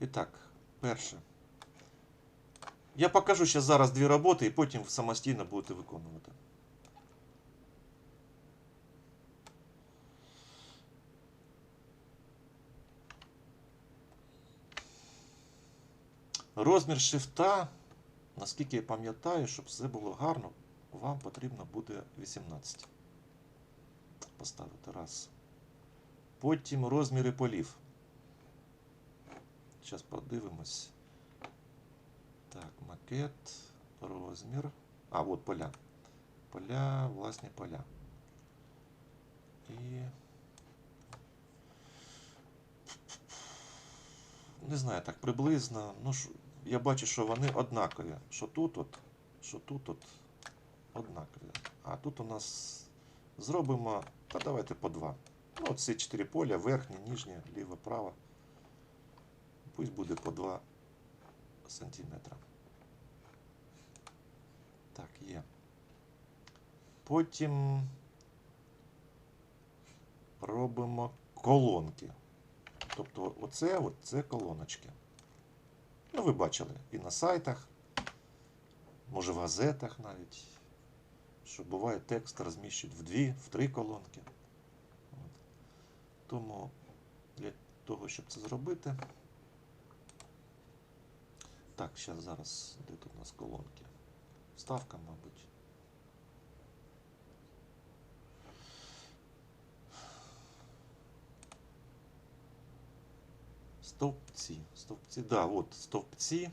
І так, перше. Я покажу ще зараз дві роботи і потім самостійно будете виконувати. Розмір шрифта, наскільки я пам'ятаю, щоб все було гарно, вам потрібно буде 18. Поставити раз. Потім розміри полів. Зараз подивимось. Так, макет, розмір. А, от поля. Поля, власні поля. І. Не знаю, так приблизно. Ну, я бачу, що вони однакові. Що тут от, що тут от однакові. А тут у нас зробимо. Та давайте по два. Ну, от ці чотири поля, верхнє, нижнє, ліве, право. Пусть буде по 2 сантиметра. Так, є. Потім робимо колонки. Тобто оце, от це колоночки. Ну, ви бачили і на сайтах, може в газетах навіть. Що буває текст розміщують в дві, в три колонки. От. Тому для того, щоб це зробити. Так, зараз, зараз, де тут у нас колонки? Вставка, мабуть. Стовпці. Стовпці, да, от стовпці.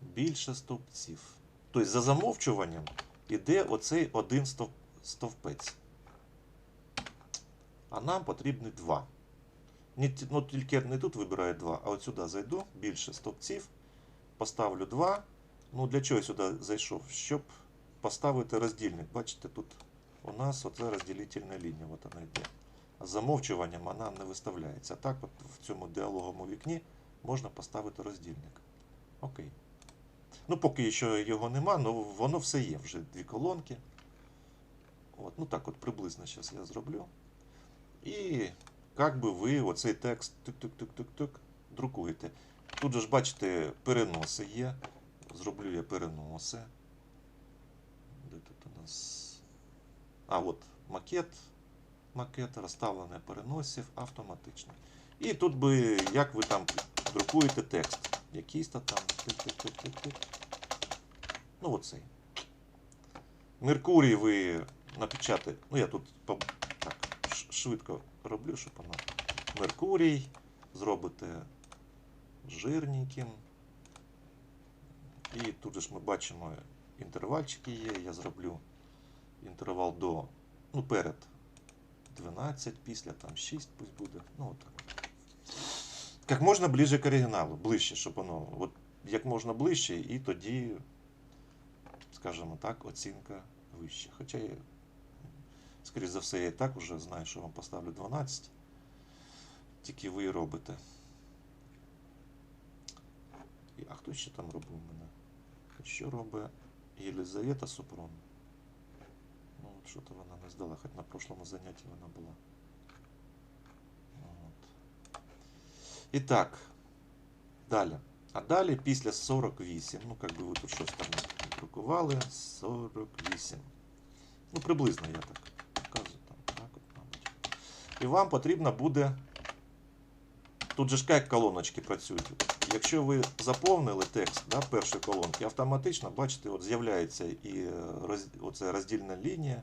Більше стовпців. Тобто за замовчуванням іде оцей один стовпець. А нам потрібні два. Не, ну, тільки не тут вибираю 2, а от сюди зайду, більше стовпців, поставлю 2. Ну, для чого я сюди зайшов? Щоб поставити роздільник. Бачите, тут у нас оце розділительна лінія, от вона йде. Замовчуванням вона не виставляється. Так, от в цьому діалоговому вікні можна поставити роздільник. Окей. Ну, поки що його нема, але воно все є. Вже дві колонки. От, ну так, от приблизно зараз я зроблю. І як би ви оцей текст тик-тик-тик-тик-тик друкуєте. Тут же ж бачите, переноси є. Зроблю я переноси. Де тут у нас. А, от макет. Макет розставлений переносів автоматично. І тут би, як ви там друкуєте текст. Якийсь там. Ну, оцей. Меркурій ви напечатаєте. Ну, я тут так, швидко роблю, щоб воно. Меркурій зробите жирненьким. І тут же ж ми бачимо інтервальчики є. Я зроблю інтервал до, ну, перед 12, після там 6 пусть буде. Ну, отак. Як можна ближче к оригіналу, ближче, щоб воно, от як можна ближче, і тоді, скажімо так, оцінка вища. Хоча я, скоріш за все, я і так вже знаю, що вам поставлю 12. Тільки ви робите. І- А хто ще там робив у мене? Що робить Єлизавета Супрун? Ну, от що-то вона не здала, хоч на прошлому занятті вона була. От. І так, далі. А далі після 48, ну, як би ви тут щось там друкували, 48. Ну, приблизно я так І вам потрібно буде. Тут же ж як колоночки працюють. Якщо ви заповнили текст да, першої колонки, автоматично, бачите, от з'являється і е, роз, оце роздільна лінія,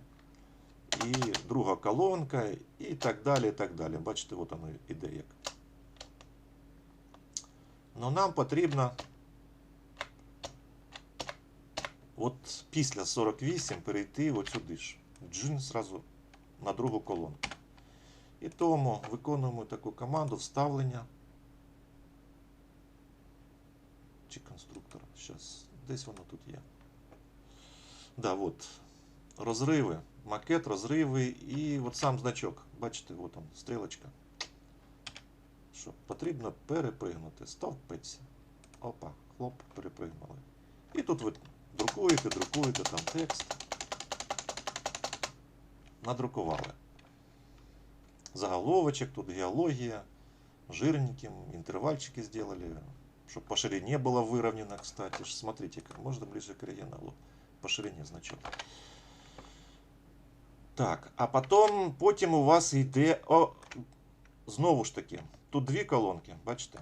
і друга колонка, і так далі. і так далі. Бачите, от воно іде як. Ну нам потрібно от після 48 перейти от сюди ж. Джин зразу на другу колонку. І тому виконуємо таку команду вставлення. Чи конструктор. Зараз, десь воно тут є. Да, от. Розриви. Макет, розриви і от сам значок. Бачите, от он, стрілочка. Що потрібно перепригнути. Стовпець. Опа, хлоп, перепригнули. І тут ви друкуєте, друкуєте там текст. Надрукували Заголовочок, тут геологія. жирненьким, интервальчики сделали, чтобы по ширине было выровнено, кстати. ж Смотрите, как можно ближе к оригиналу. По ширині значок. Так, а потім, потім у вас йде. О, знову ж таки, тут дві колонки, бачите?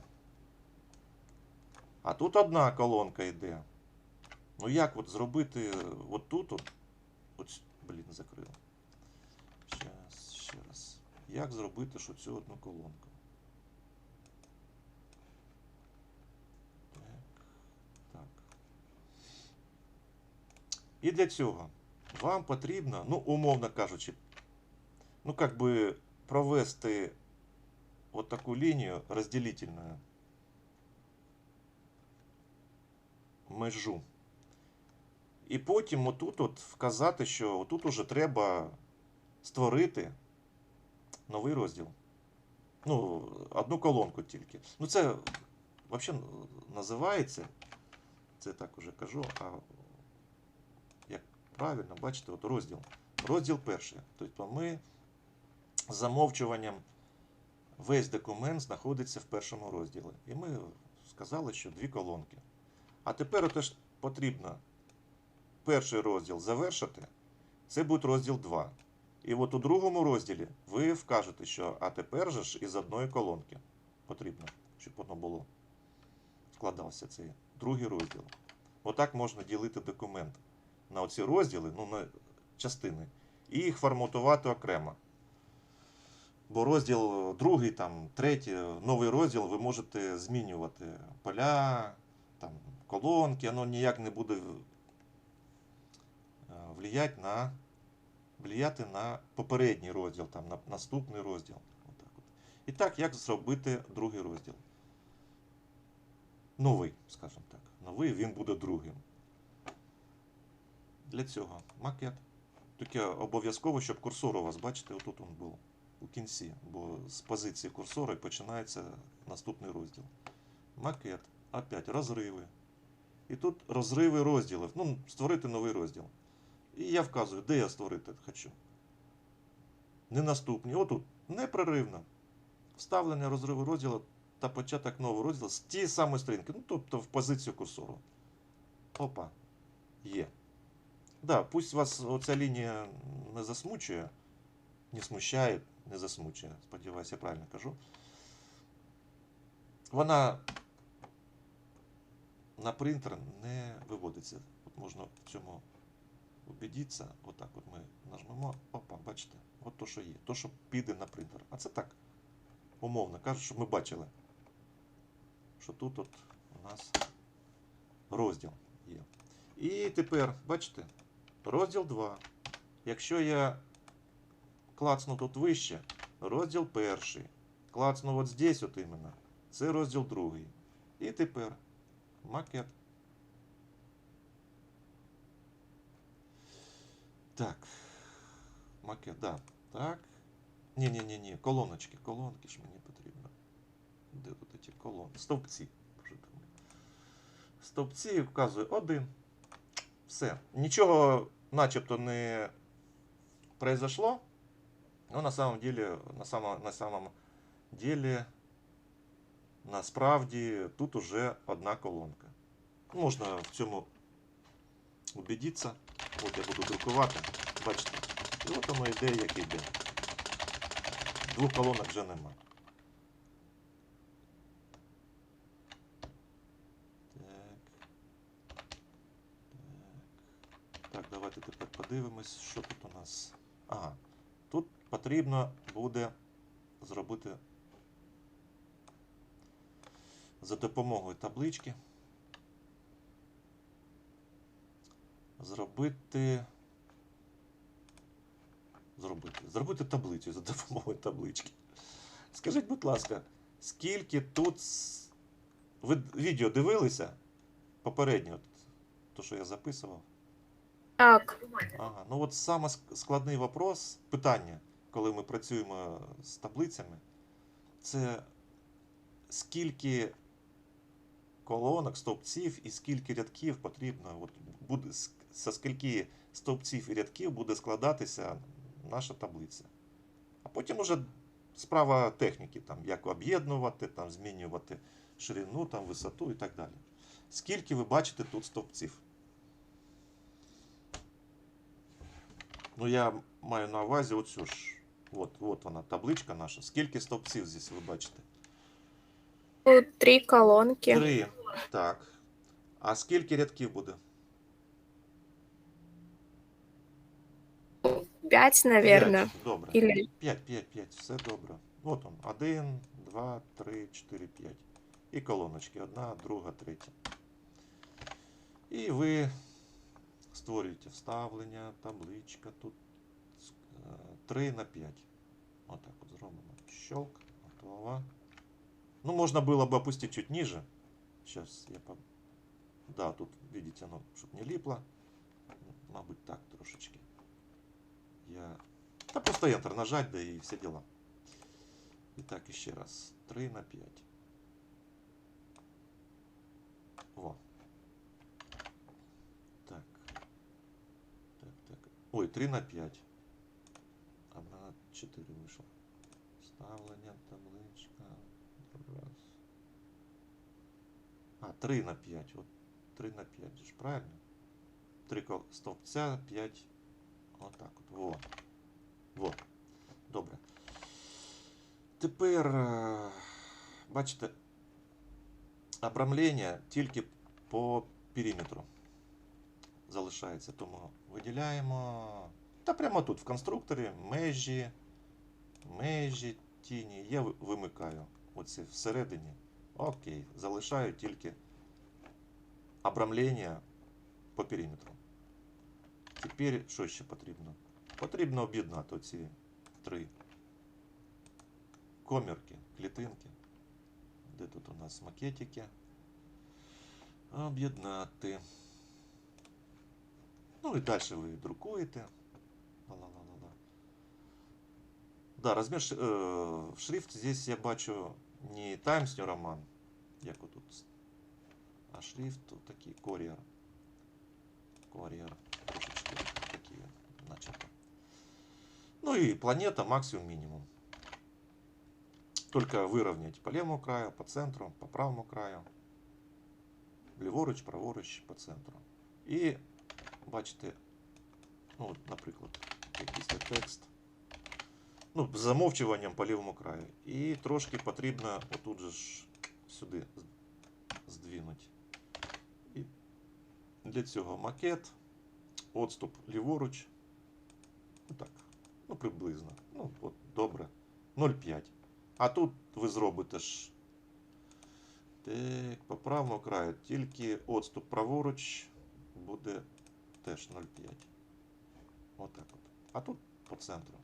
А тут одна колонка йде. Ну як от зробити от тут от. От, с- блін, закрив. Як зробити що цю одну колонку? Так, так. І для цього вам потрібно, ну, умовно кажучи, ну, как би провести от таку лінію розділительну межу. І потім отут от вказати, що отут уже треба створити новий розділ. Ну, одну колонку тільки. Ну, це взагалі називається, це так уже кажу, а як правильно, бачите, от розділ. Розділ перший. Тобто ми з замовчуванням весь документ знаходиться в першому розділі. І ми сказали, що дві колонки. А тепер теж потрібно перший розділ завершити. Це буде розділ 2. І от у другому розділі ви вкажете, що а тепер же ж із одної колонки потрібно, щоб воно було складався цей другий розділ. Отак можна ділити документ на оці розділи, ну, на частини, і їх форматувати окремо. Бо розділ другий, там, третій, новий розділ ви можете змінювати поля, там, колонки, воно ніяк не буде е, влиять на, влияти на попередній розділ, там, на наступний розділ. Отак от. І так, як зробити другий розділ? Новий, скажімо так. Новий він буде другим. Для цього макет. Тільки обов'язково, щоб курсор у вас, бачите, отут він був у кінці, бо з позиції курсора починається наступний розділ. Макет, опять розриви. І тут розриви розділів. Ну, створити новий розділ. І я вказую, де я створити хочу. Не наступні. Отут. Непреривно. Вставлення розриву розділу та початок нового розділу з тієї самої сторінки. Ну, тобто в позицію курсору. Опа. Є. Да, пусть вас оця лінія не засмучує, не смущає, не засмучує. Сподіваюся, я правильно кажу. Вона на принтер не виводиться. От можна в цьому убедитися. Отак от ми нажмемо. Опа, бачите, от то, що є. То, що піде на принтер. А це так. Умовно кажуть, щоб ми бачили, що тут от у нас розділ є. І тепер, бачите, розділ 2. Якщо я клацну тут вище, розділ перший. Клацну от здесь от іменно. Це розділ другий. І тепер макет. Так. Макет, да. Так. Ні-ні-ні, колоночки, колонки ж мені потрібно. Де тут ці колонки? Стовпці. Боже ти мой. Стовпці вказую один. Все. Нічого начебто не произошло. Но на самом деле, на самом, на самом деле, насправді тут уже одна колонка. Можна в цьому убедитися. От я буду друкувати. Бачите. І от воно йде, як йде. Двох колонок вже нема. Так. Так. Так, давайте тепер подивимось, що тут у нас. Ага. Тут потрібно буде зробити за допомогою таблички. Зробити. Зробити. Зробити таблицю за допомогою таблички. Скажіть, будь ласка, скільки тут. Ви відео дивилися? Попереднє, от, то, що я записував. Так, Ага. Ну от саме складний вопрос, питання, коли ми працюємо з таблицями, це скільки колонок, стовпців і скільки рядків потрібно, от буде, со скільки стовпців і рядків буде складатися наша таблиця. А потім уже справа техніки, там, як об'єднувати, там, змінювати ширину, там, висоту і так далі. Скільки ви бачите тут стовпців? Ну, я маю на увазі оцю ж. От, от вона, табличка наша. Скільки стовпців здесь ви бачите? Три колонки. Три. Так. А скільки рядків буде? Пять, наверное. П'ять. Добре. Или 5, 5, 5, все добре. От он. 1, 2, 3, 4, 5. І колоночки. Одна, друга, третя. І ви створюєте вставлення, табличка тут 3 на 5. Отак от зробимо. Щелк, готово. Ну, можно было бы опустить чуть ниже. Сейчас я по... Да, тут, видите, оно, чтобы не липло. Мабуть, так трошечки. Я... Та просто Enter нажать, да и все дела. Итак, еще раз. 3 на 5. Во. Так. Так, так. Ой, 3 на 5. 1 на 4 вышло. Ставлення, табличка. Раз. А, 3 на 5. Вот 3 на 5 же ж правильно? 3 стовпця, 5. Отак от. Во. Во. Добре. Тепер, е, бачите, обрамлення тільки по периметру залишається. Тому виділяємо. Та прямо тут, в конструкторі, межі, межі, тіні. Я вимикаю оці всередині. Окей. Залишаю тільки обрамлення по периметру. Тепер що ще потрібно? Потрібно об'єднати оці три комірки, клітинки. Де тут у нас макетики? Об'єднати. Ну і далі ви друкуєте. Ла-ла-ла-ла-ла. Да, размер ш- э, шрифт здесь я бачу не Times New Roman, як отут, а шрифт такий Courier. Courier. Трошечки такі начато. Ну и планета максимум минимум. Только выровнять по левому краю, по центру, по правому краю. Ліворуч, праворуч, по центру. І бачите, ну, от, наприклад, якийсь тут текст. Ну, з замовчуванням по лівому краю. І трошки потрібно отут же ж сюди з- здвинути. І для цього макет, отступ ліворуч. Ну так, ну приблизно. Ну, от добре. 0,5. А тут ви зробите ж. Так, по правому краю тільки отступ праворуч буде теж 0,5. Отак от. А тут по центру.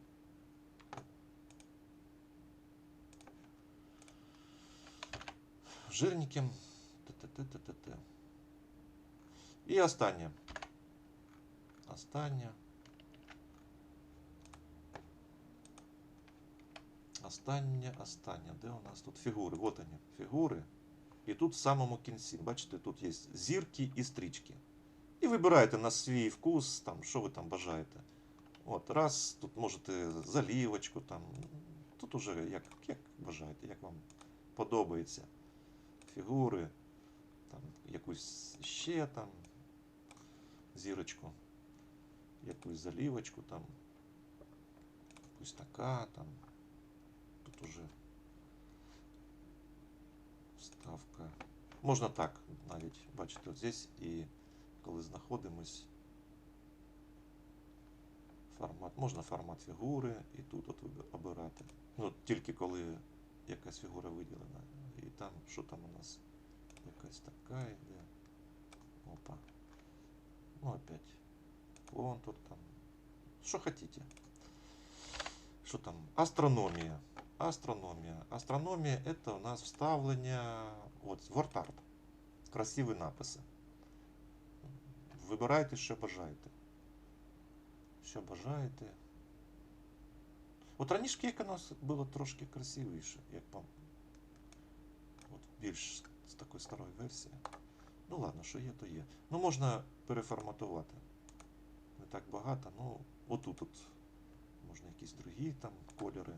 Жирненьким. Т-т-т-т-т. І останнє. Останнє. Останнє, останнє. Де у нас тут фігури? Вот вони, фігури. І тут в самому кінці, бачите, тут є зірки і стрічки. І вибираєте на свій вкус, там, що ви там бажаєте. От, раз, тут можете залівочку, там. Тут уже як, як бажаєте, як вам подобається. Фігури, там, якусь ще там зірочку, якусь залівочку, там, якусь така, там. Тут уже вставка. Можна так навіть, бачите, от здесь і коли знаходимось. Формат. Можна формат фігури і тут от обирати. Ну, тільки коли якась фігура виділена. І там, що там у нас? Якась така йде. Опа. Ну, опять. Контур там. Що хотите. Що там? Астрономія. Астрономія. Астрономія это у нас вставлення. От, WordArt. Красиві написи. Вибирайте, що бажаєте. Що бажаєте. От раніше як у нас було трошки красивіше, як вам. От більш з такої старої версії. Ну ладно, що є, то є. Ну можна переформатувати. Не так багато, ну отут от можна якісь другі там кольори.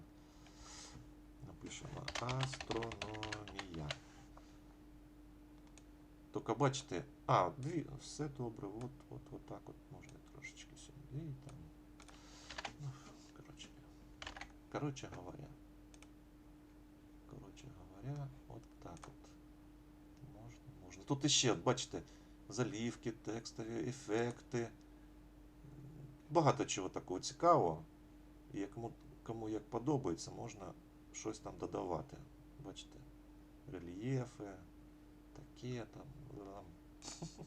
Пишемо астрономія. Тільки бачите, а, дві, все добре, от, от, от так от можна трошечки сюди, там. Ну, коротше, коротше говоря. Коротше говоря, от так от. Можна, можна. Тут іще, от бачите, залівки, текстові, ефекти. Багато чого такого цікавого. І як кому як подобається, можна щось там додавати. Бачите, рельєфи, таке там.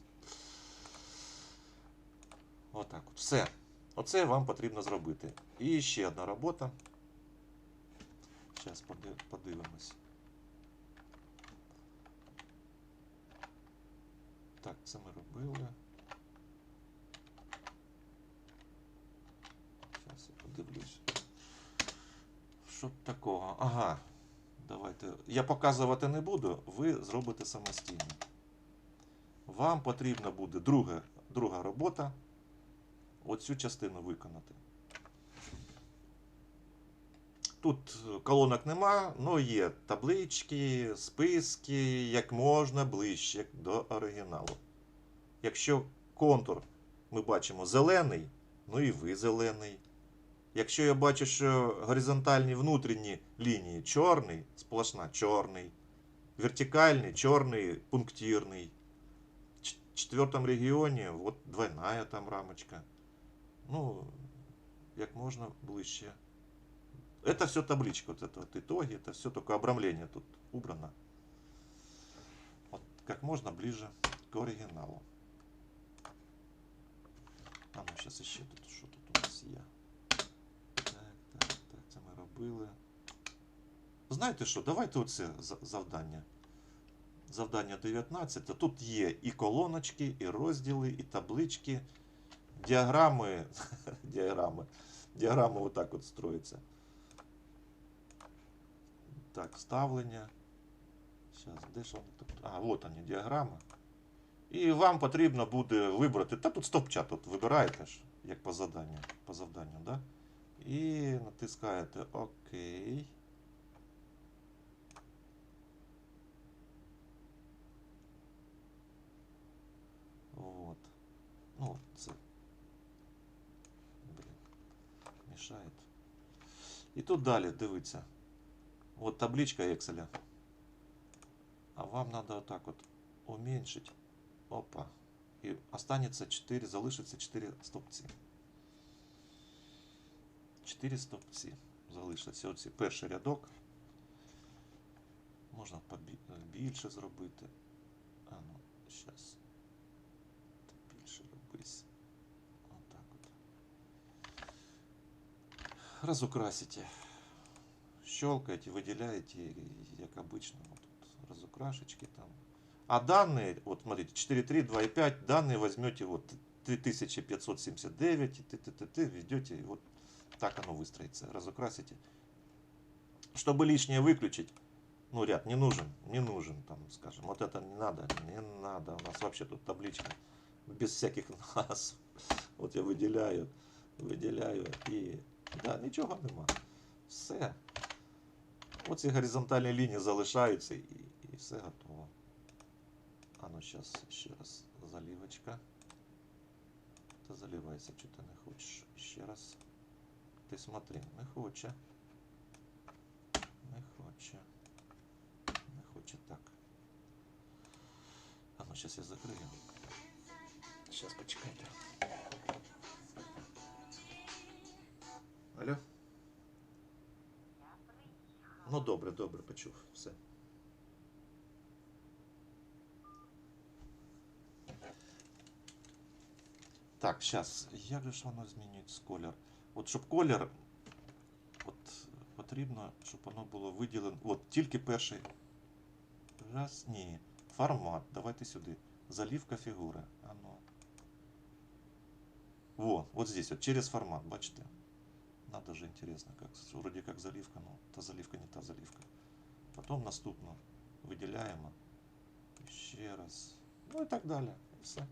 Отак от. Все. Оце вам потрібно зробити. І ще одна робота. Зараз подивимось. Так, це ми робили. Зараз я подивлюсь. Що такого? Ага. Давайте. Я показувати не буду, ви зробите самостійно. Вам потрібна буде друга, друга робота. Оцю частину виконати. Тут колонок нема, але є таблички, списки, як можна ближче до оригіналу. Якщо контур ми бачимо зелений, ну і ви зелений. Якщо я бачу, що горизонтальні внутрішні лінії чорний, сплошна чорний, вертикальний, чорний, пунктирний. В четвертом регіоні от двойная там рамочка. Ну, як можна ближче. Это все табличка, вот это вот итоги, это все только обрамление тут убрано. Вот как можно ближе к оригиналу. А ну сейчас еще тут, що тут у нас є. Так, так, так, це ми робили. Знаєте що, давайте оце завдання. Завдання 19. Тут є і колоночки, і розділи, і таблички, діаграми. діаграми. Діаграми отак от строїться. Так, вставлення. Зараз, де ж вони тут? А, от вони, діаграма. І вам потрібно буде вибрати. Та тут стопча тут вибираєте ж, як по заданню, по завданню, да? І натискаєте ОК. Вот. Ну, це. Блін. Мішає. І тут далі, дивіться. Вот табличка Excel. А вам надо вот так вот уменьшить. Опа. І останеться 4, залишиться 4 стовпці. 4 стовпці залишаться. Оці перший рядок. Можна побі- більше зробити. А ну, зараз. Більше робись. Отак от. Разукрасите. щелкаете, выделяете, и, как обычно, вот тут разукрашечки там. А данные, вот смотрите, 4.3, 2.5, данные возьмете вот 3579, и ты, ты, ты, ты введете, и вот так оно выстроится, разукрасите. Чтобы лишнее выключить, ну, ряд не нужен, не нужен, там, скажем, вот это не надо, не надо, у нас вообще тут табличка без всяких нас. Вот я выделяю, выделяю, и, да, нічого нема. Все. Оці горизонтальні лінії залишаються і, і все готово. А ну зараз ще раз залівочка. Та заливайся, чи ти не хочеш. Ще раз. Ти смотри, не хоче. Не хоче. Не хоче так. А ну зараз я закрию. Зараз почекайте. Алло? Ну добре, добре, почув. Все. Так, зараз. Як же ж воно змінюється колір? От щоб колір. От потрібно, щоб воно було виділено. От тільки перший. Раз, ні. Формат. Давайте сюди. Заливка фігури. Ано. Во, вот здесь, вот через формат, бачите? Надо же интересно, как вроде как заливка, но та заливка не та заливка. Потом наступно виділяємо. Ще раз. Ну і так далі. І все.